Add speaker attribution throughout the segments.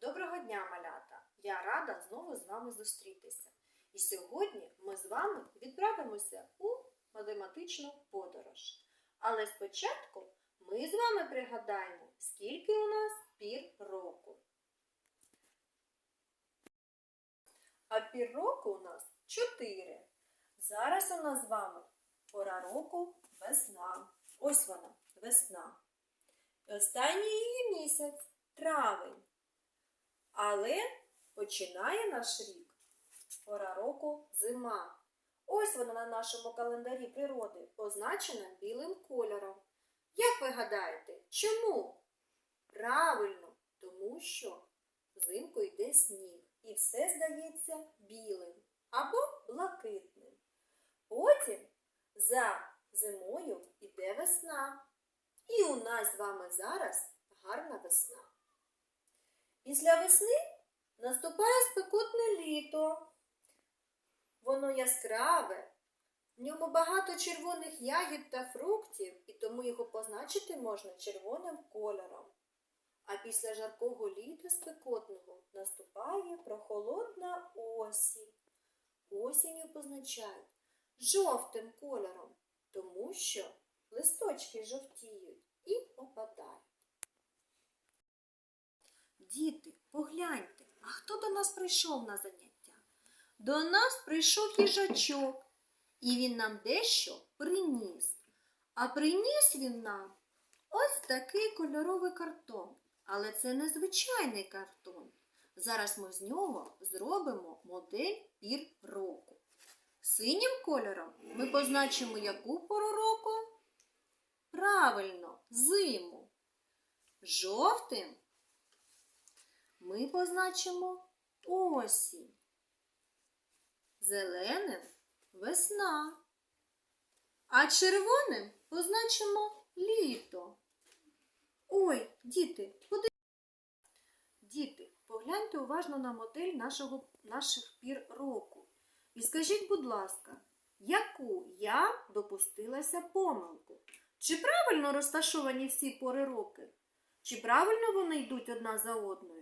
Speaker 1: Доброго дня, малята! Я рада знову з вами зустрітися. І сьогодні ми з вами відправимося у математичну подорож. Але спочатку ми з вами пригадаємо, скільки у нас пір року. А пір року у нас чотири. Зараз у нас з вами пора року весна. Ось вона, весна. І останній її місяць травень. Але починає наш рік пора року зима. Ось вона на нашому календарі природи позначена білим кольором. Як ви гадаєте, чому? Правильно, тому що взимку йде сніг і все здається білим або блакитним. Потім за зимою йде весна. І у нас з вами зараз гарна весна. Після весни наступає спекотне літо. Воно яскраве, в ньому багато червоних ягід та фруктів, і тому його позначити можна червоним кольором. А після жаркого літа спекотного наступає прохолодна осінь. Осінню позначають жовтим кольором, тому що листочки жовтіють і опадають. Діти, погляньте, а хто до нас прийшов на заняття? До нас прийшов їжачок, і він нам дещо приніс. А приніс він нам ось такий кольоровий картон. Але це не звичайний картон. Зараз ми з нього зробимо модель пір року. Синім кольором ми позначимо яку пору року? Правильно, зиму. Жовтим ми позначимо осінь. Зеленим весна. А червоним позначимо літо. Ой, діти, куди? Діти, погляньте уважно на модель нашого, наших пір року. І скажіть, будь ласка, яку я допустилася помилку? Чи правильно розташовані всі пори роки? Чи правильно вони йдуть одна за одною?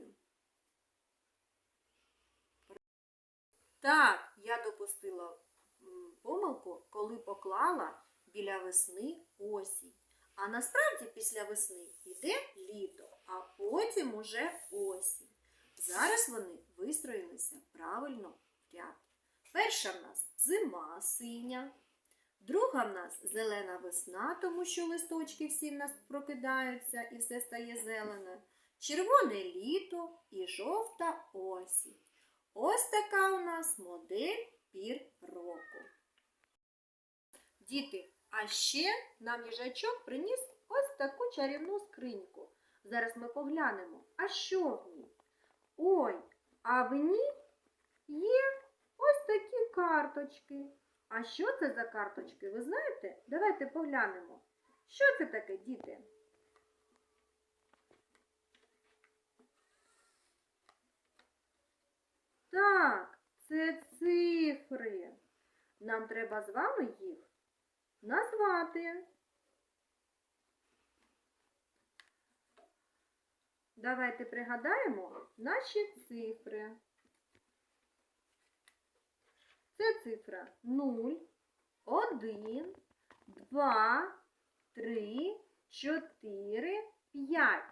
Speaker 1: Так, я допустила помилку, коли поклала біля весни осінь. А насправді після весни йде літо, а потім уже осінь. Зараз вони вистроїлися правильно в ряд. Перша в нас зима синя, друга в нас зелена весна, тому що листочки всі в нас прокидаються і все стає зелене, червоне літо і жовта осінь. Ось така у нас модель пір року. Діти, а ще нам їжачок приніс ось таку чарівну скриньку. Зараз ми поглянемо, а що в ній? Ой, а в ній є ось такі карточки. А що це за карточки? Ви знаєте? Давайте поглянемо. Що це таке, діти? Так, це цифри. Нам треба з вами їх назвати. Давайте пригадаємо наші цифри. Це цифра 0, 1, 2, 3, 4, 5.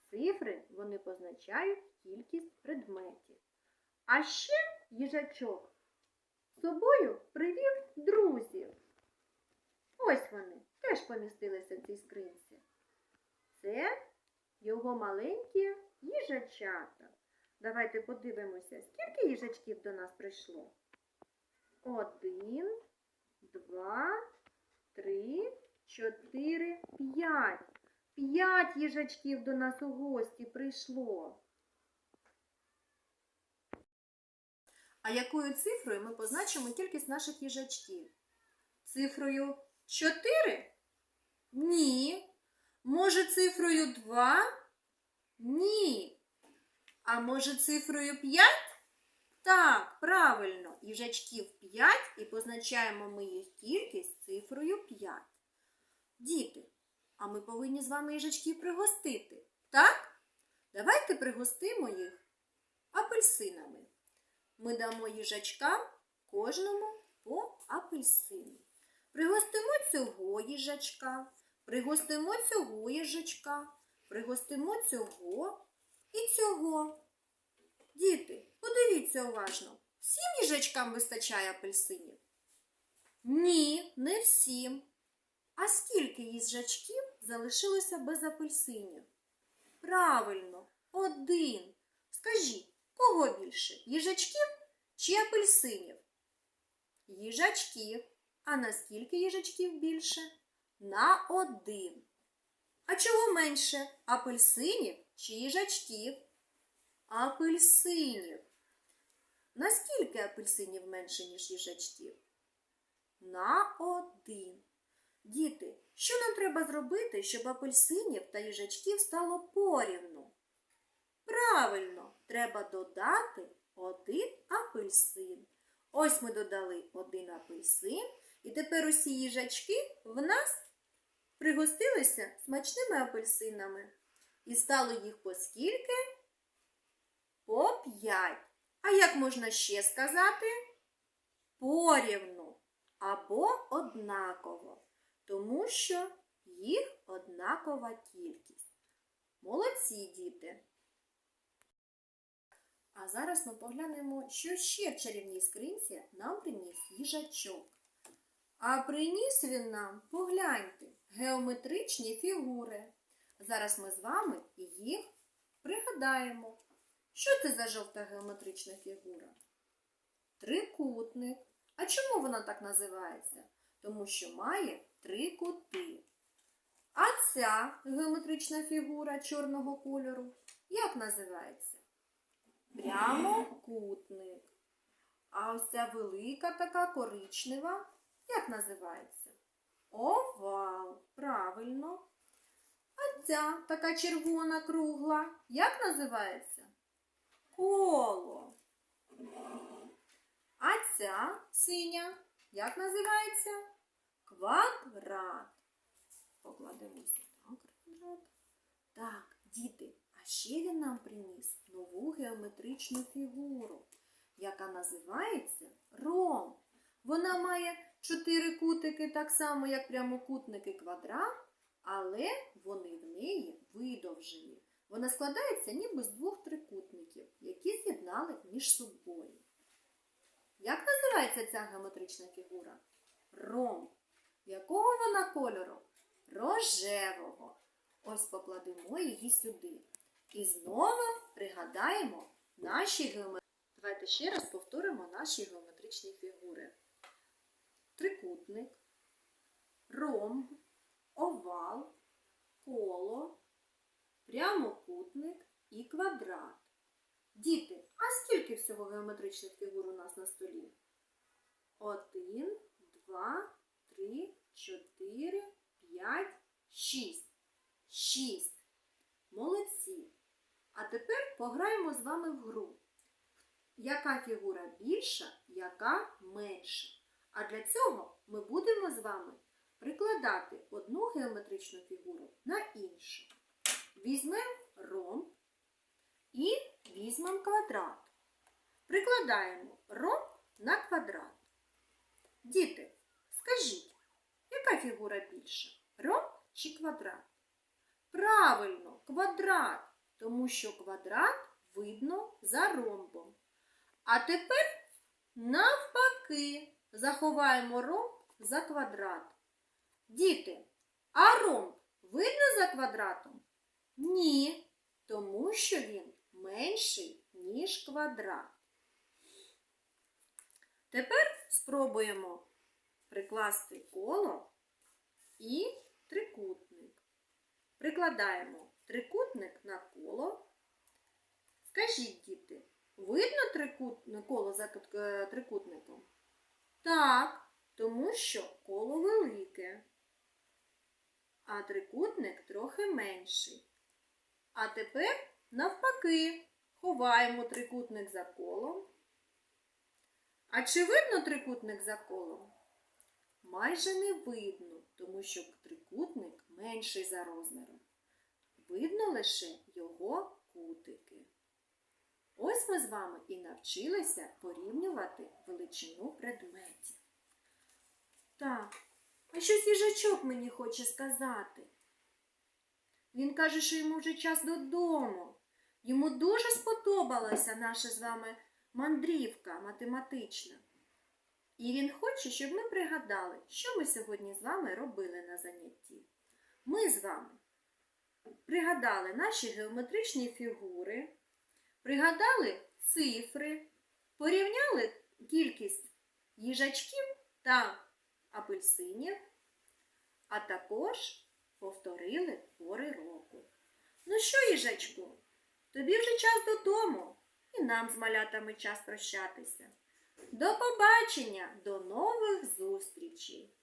Speaker 1: Цифри вони позначають кількість предметів. А ще їжачок з собою привів друзів. Ось вони теж помістилися в цій скринці. Це його маленькі їжачата. Давайте подивимося, скільки їжачків до нас прийшло. Один, два, три, чотири, п'ять. П'ять їжачків до нас у гості прийшло. А якою цифрою ми позначимо кількість наших їжачків? Цифрою 4? Ні. Може, цифрою 2? Ні. А може, цифрою 5? Так, правильно, їжачків 5 і позначаємо ми їх кількість цифрою 5. Діти, а ми повинні з вами їжачків пригостити, так? Давайте пригостимо їх апельсинами. Ми дамо їжачкам кожному по апельсину. Пригостимо цього їжачка, пригостимо цього їжачка, пригостимо цього і цього. Діти, подивіться уважно, всім їжачкам вистачає апельсинів? Ні, не всім. А скільки їжачків залишилося без апельсинів? Правильно, один. Скажіть, кого більше? Їжачків чи апельсинів? Їжачків. А наскільки їжачків більше? На один. А чого менше? Апельсинів чи їжачків? Апельсинів. Наскільки апельсинів менше, ніж їжачків? На один. Діти, що нам треба зробити, щоб апельсинів та їжачків стало порівну? Правильно, треба додати один апельсин. Ось ми додали один апельсин, і тепер усі їжачки в нас пригостилися смачними апельсинами. І стало їх по скільки? По п'ять. А як можна ще сказати? Порівну або однаково, тому що їх однакова кількість. Молодці діти! А зараз ми поглянемо, що ще в чарівній скринці нам приніс їжачок. А приніс він нам, погляньте, геометричні фігури. Зараз ми з вами їх пригадаємо. Що це за жовта геометрична фігура? Трикутник. А чому вона так називається? Тому що має три кути. А ця геометрична фігура чорного кольору як називається? Прямокутник. А ось ця велика така коричнева, як називається? Овал. Правильно. А ця така червона кругла, як називається? Коло. А ця синя, як називається? Квадрат. Покладемо сюди квадрат. Так, діти, а ще він нам приніс геометричну фігуру, яка називається ромб. Вона має чотири кутики, так само, як прямокутники квадрат, але вони в неї видовжені. Вона складається ніби з двох трикутників, які з'єднали між собою. Як називається ця геометрична фігура? Ромб. Якого вона кольору? Рожевого. Ось покладемо її сюди. І знову пригадаємо наші геометричні. Давайте ще раз повторимо наші геометричні фігури. Трикутник, ромб, овал, коло, прямокутник і квадрат. Діти, а скільки всього геометричних фігур у нас на столі? Один, два, три, чотири, п'ять, шість. Шість. Молодці. А тепер пограємо з вами в гру. Яка фігура більша, яка менша? А для цього ми будемо з вами прикладати одну геометричну фігуру на іншу. Візьмемо ромб і візьмемо квадрат. Прикладаємо ромб на квадрат. Діти, скажіть, яка фігура більша? Ромб чи квадрат? Правильно, квадрат, тому що квадрат видно за ромбом. А тепер навпаки заховаємо ромб за квадрат. Діти, а ромб видно за квадратом? Ні, тому що він менший, ніж квадрат. Тепер спробуємо прикласти коло і трикутник. Прикладаємо трикутник на коло. Скажіть, діти, видно трикутне коло за е, трикутником? Так, тому що коло велике, а трикутник трохи менший. А тепер навпаки ховаємо трикутник за колом. А чи видно трикутник за колом? Майже не видно, тому що трикутник менший за розміром. Видно лише його кутики. Ось ми з вами і навчилися порівнювати величину предметів. Так, а щось їжачок мені хоче сказати. Він каже, що йому вже час додому. Йому дуже сподобалася наша з вами мандрівка математична. І він хоче, щоб ми пригадали, що ми сьогодні з вами робили на занятті. Ми з вами пригадали наші геометричні фігури, пригадали цифри, порівняли кількість їжачків та апельсинів, а також повторили пори року. Ну що, їжачку, тобі вже час додому, і нам з малятами час прощатися. До побачення, до нових зустрічей!